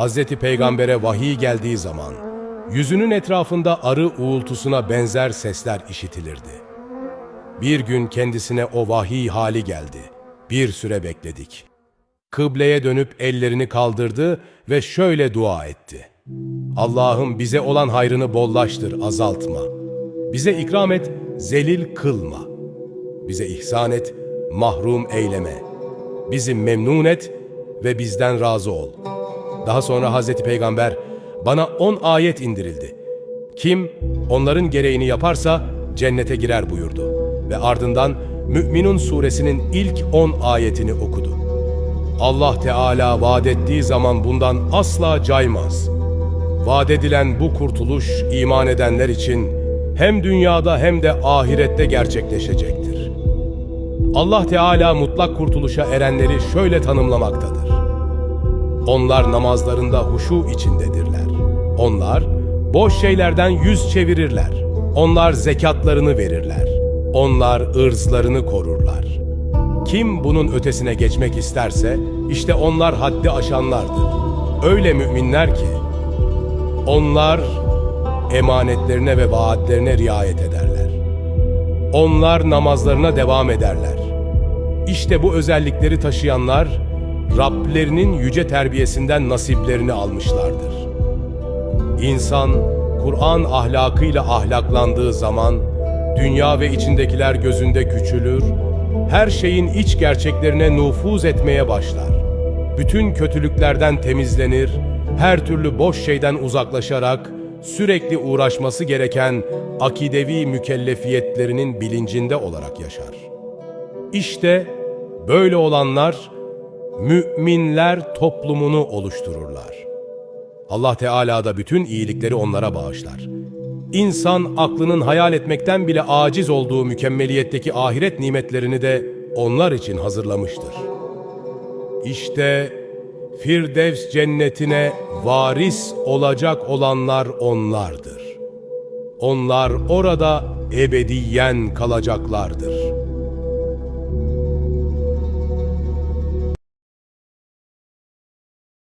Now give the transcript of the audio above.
Hazreti Peygamber'e vahiy geldiği zaman, yüzünün etrafında arı uğultusuna benzer sesler işitilirdi. Bir gün kendisine o vahiy hali geldi. Bir süre bekledik. Kıbleye dönüp ellerini kaldırdı ve şöyle dua etti. Allah'ım bize olan hayrını bollaştır, azaltma. Bize ikram et, zelil kılma. Bize ihsan et, mahrum eyleme. Bizi memnun et ve bizden razı ol. Daha sonra Hazreti Peygamber bana on ayet indirildi. Kim onların gereğini yaparsa cennete girer buyurdu. Ve ardından Mü'minun suresinin ilk on ayetini okudu. Allah Teala vaat ettiği zaman bundan asla caymaz. Vaat edilen bu kurtuluş iman edenler için hem dünyada hem de ahirette gerçekleşecektir. Allah Teala mutlak kurtuluşa erenleri şöyle tanımlamaktadır. Onlar namazlarında huşu içindedirler. Onlar boş şeylerden yüz çevirirler. Onlar zekatlarını verirler. Onlar ırzlarını korurlar. Kim bunun ötesine geçmek isterse işte onlar haddi aşanlardır. Öyle müminler ki onlar emanetlerine ve vaatlerine riayet ederler. Onlar namazlarına devam ederler. İşte bu özellikleri taşıyanlar Rablerinin yüce terbiyesinden nasiplerini almışlardır. İnsan Kur'an ahlakıyla ahlaklandığı zaman dünya ve içindekiler gözünde küçülür, her şeyin iç gerçeklerine nüfuz etmeye başlar. Bütün kötülüklerden temizlenir, her türlü boş şeyden uzaklaşarak sürekli uğraşması gereken akidevi mükellefiyetlerinin bilincinde olarak yaşar. İşte böyle olanlar müminler toplumunu oluştururlar. Allah Teala da bütün iyilikleri onlara bağışlar. İnsan aklının hayal etmekten bile aciz olduğu mükemmeliyetteki ahiret nimetlerini de onlar için hazırlamıştır. İşte Firdevs cennetine varis olacak olanlar onlardır. Onlar orada ebediyen kalacaklardır.